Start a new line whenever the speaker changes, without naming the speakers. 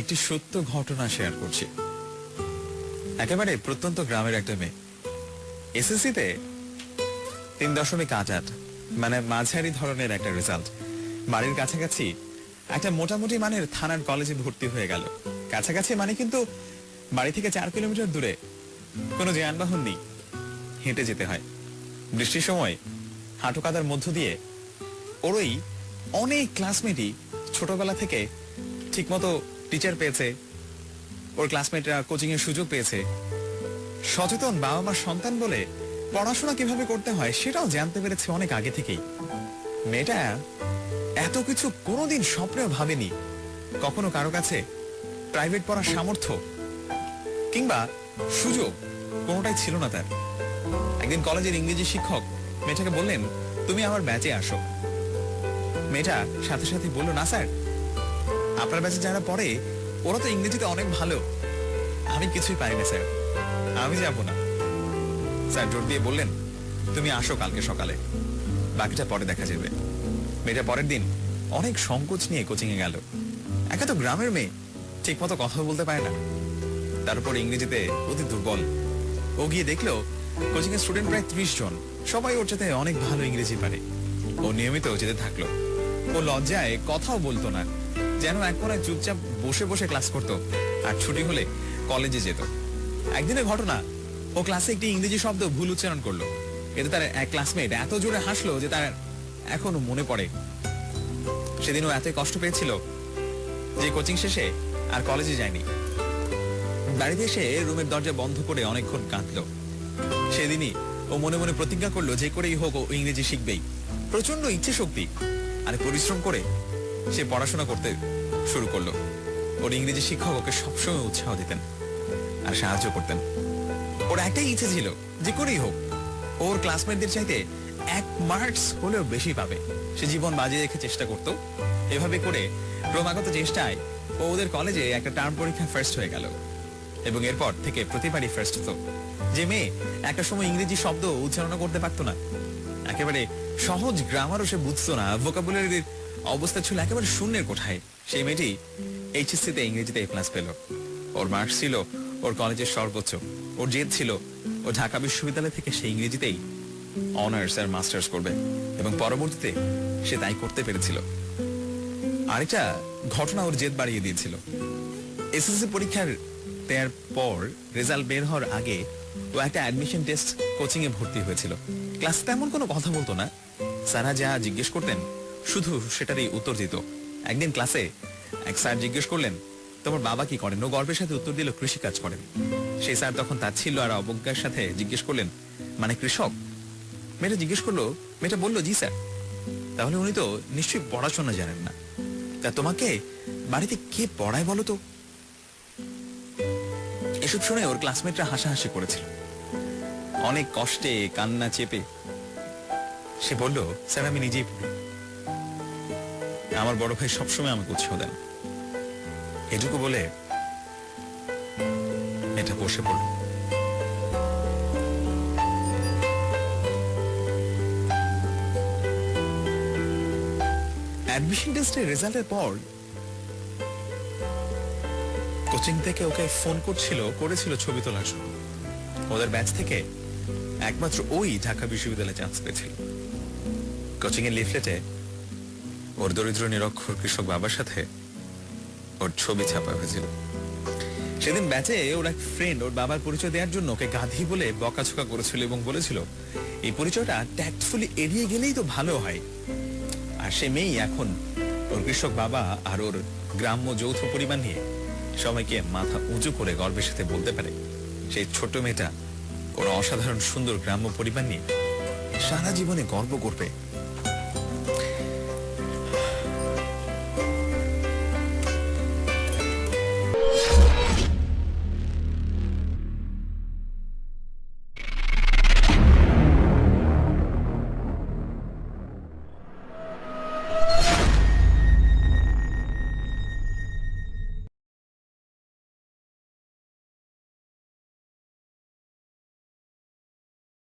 একটি সত্য ঘটনা শেয়ার করছি। একেবারে প্রত্যন্ত গ্রামের একটা মেয়ে। এসএসসিতে তিন দশমিক আট আট মানে মাঝারি ধরনের একটা রেজাল্ট বাড়ির কাছাকাছি একটা মোটামুটি মানের থানার কলেজে ভর্তি হয়ে গেল। কাছাকাছি মানে কিন্তু বাড়ি থেকে চার কিলোমিটার দূরে। কোনো যানবাহন নেই। হেঁটে যেতে হয়। বৃষ্টির সময় হাঁটু কাদার মধ্য দিয়ে ওরই অনেক ক্লাসমেটই ছোটবেলা থেকে ঠিকমতো টিচার পেয়েছে, ওর ক্লাসমেটরা কোচিং এর সুযোগ পেয়েছে। সচেতন বাবা মার সন্তান বলে পড়াশোনা কীভাবে করতে হয় সেটাও জানতে পেরেছে অনেক আগে থেকেই। মেয়েটা এত কিছু কোনোদিন স্বপ্নেও ভাবেনি। কখনো কারও কাছে প্রাইভেট পড়ার সামর্থ্য কিংবা সুযোগ কোনোটাই ছিল না তার। একদিন কলেজের ইংরেজি শিক্ষক মেয়েটাকে বললেন, তুমি আমার ব্যাচে আসো। মেয়েটা সাথে সাথে বলল, না স্যার, আপনার ব্যাচে যারা পড়ে, ওরা তো ইংরেজিতে অনেক ভালো। আমি কিছুই পারি না স্যার, আমি যাব না। স্যার জোর দিয়ে বললেন, তুমি আসো কালকে সকালে, বাকিটা পরে দেখা যাবে। মেয়েটা পরের দিন অনেক সংকোচ নিয়ে কোচিং এ গেল। একা তো গ্রামের মেয়ে ঠিক মতো কথা বলতে পারে না। তার উপর ইংরেজিতে অতি দুর্বল। ও গিয়ে দেখল কোচিং এর স্টুডেন্ট প্রায় ত্রিশ জন। সবাই ওর সাথে অনেক ভালো ইংরেজি পারে। ও নিয়মিত যেতে থাকল। ও লজ্জায় কথাও বলতো না। যেন এক কোনায় চুপচাপ বসে বসে ক্লাস করতো। আর ছুটি হলে কলেজে যেত। একদিনের ঘটনা, ও ক্লাসে একটি ইংরেজি শব্দ ভুল উচ্চারণ করল। এতে তার এক ক্লাসমেট এত জোরে হাসলো যে তার এখনও মনে পড়ে। সেদিন ও এতই কষ্ট পেয়েছিল যে কোচিং শেষে আর কলেজে যায়নি। বাড়িতে এসে রুমের দরজা বন্ধ করে অনেকক্ষণ কাঁদলো। সেদিনই ও মনে মনে প্রতিজ্ঞা করল যে করেই হোক ও ইংরেজি শিখবেই। প্রচণ্ড ইচ্ছে শক্তি আর পরিশ্রম করে সে পড়াশোনা করতে শুরু করল। ওর ইংরেজি শিক্ষক ওকে সবসময় উৎসাহ দিতেন আর সাহায্য করতেন। ওর একটাই ইচ্ছে ছিল যে করেই হোক। ওর ক্লাসমেটদের চাইতে এক মার্কস হলেও বেশি পাবে। সে জীবন বাজি রেখে চেষ্টা করত। এভাবে করে ক্রমাগত চেষ্টায় ও ওদের কলেজে একটা টার্ম পরীক্ষা ফার্স্ট হয়ে গেল। এবং এরপর থেকে প্রতিবারই ফার্স্ট হতো। যে মেয়ে একটা সময় ইংরেজি শব্দ উচ্চারণ করতে পারতো না। একেবারে সহজ গ্রামারও সে বুঝতো না। ভোকাবুলারির অবস্থা ছিল একেবারে শূন্যের কোঠায়। সেই মেয়েটি এইচএসসিতে ইংরেজিতে এ প্লাস পেল। ওর মার্কস ছিল ওর কলেজের সর্বোচ্চ। ওর জেদ ছিল ও ঢাকা বিশ্ববিদ্যালয় থেকে সে ইংরেজিতেই অনার্স আর মাস্টার্স করবে। এবং পরবর্তীতে সে তাই করতে পেরেছিল। আরেকটা ঘটনা ওর জেদ বাড়িয়ে দিয়েছিল। এসএসসি পরীক্ষার দেওয়ার পর রেজাল্ট বের হওয়ার আগে ও একটা অ্যাডমিশন টেস্ট কোচিং এ ভর্তি হয়েছিল। ক্লাস তেমন কোনো কথা বলতো না। স্যারা যা জিজ্ঞেস করতেন, শুধু সেটারই উত্তর দিত। একদিন ক্লাসে এক স্যার জিজ্ঞেস করলেন, তোমার বাবা কি করেন? ও গর্বের সাথে উত্তর দিল কৃষি কাজ করেন। সেই স্যার তখন তার ছিল আর অবজ্ঞার সাথে জিজ্ঞেস করলেন মানে কৃষক? মেয়েটা জিজ্ঞেস করল, মেয়েটা বলল, জি স্যার। তাহলে উনি তো নিশ্চয়ই পড়াশোনা জানেন না। তা তোমাকে বাড়িতে কে পড়ায় বলো তো? এসব শুনে ওর ক্লাসমেটরা হাসাহাসি করেছিল। অনেক কষ্টে কান্না চেপে সে বলল, স্যার, আমি নিজেই পড়ি। আমার বড় ভাই সবসময় আমাকে উৎসাহ দেন। এটুকু বলে এটা বসে পড়ল। অ্যাডমিশন টেস্টের রেজাল্টের পর কোচিং থেকে ওকে ফোন করছিল, করেছিল ছবি তোলার জন্য। ওদের ব্যাচ থেকে একমাত্র ওই ঢাকা বিশ্ববিদ্যালয়ে চান্স পেয়েছিল কোচিং এর লিফলেটে ওর দরিদ্র, নিরক্ষর কৃষক বাবার সাথে ওর ছবি ছাপা হয়েছিল। সেদিন ব্যাচে ওর এক ফ্রেন্ড ওর বাবার পরিচয় দেওয়ার জন্য ওকে গাধি বলে বকাঝকা করেছিল এবং বলেছিল, এই পরিচয়টা ট্যাক্টফুলি এড়িয়ে গেলেই তো ভালো হয়। আর সে মেয়েই এখন ওর কৃষক বাবা আর ওর গ্রাম্য যৌথ পরিবার নিয়ে সবাইকে মাথা উঁচু করে গর্বের সাথে বলতে পারে। সেই ছোট মেয়েটা ওর অসাধারণ সুন্দর গ্রাম্য পরিবার নিয়ে সারা জীবনে গর্ব করবে।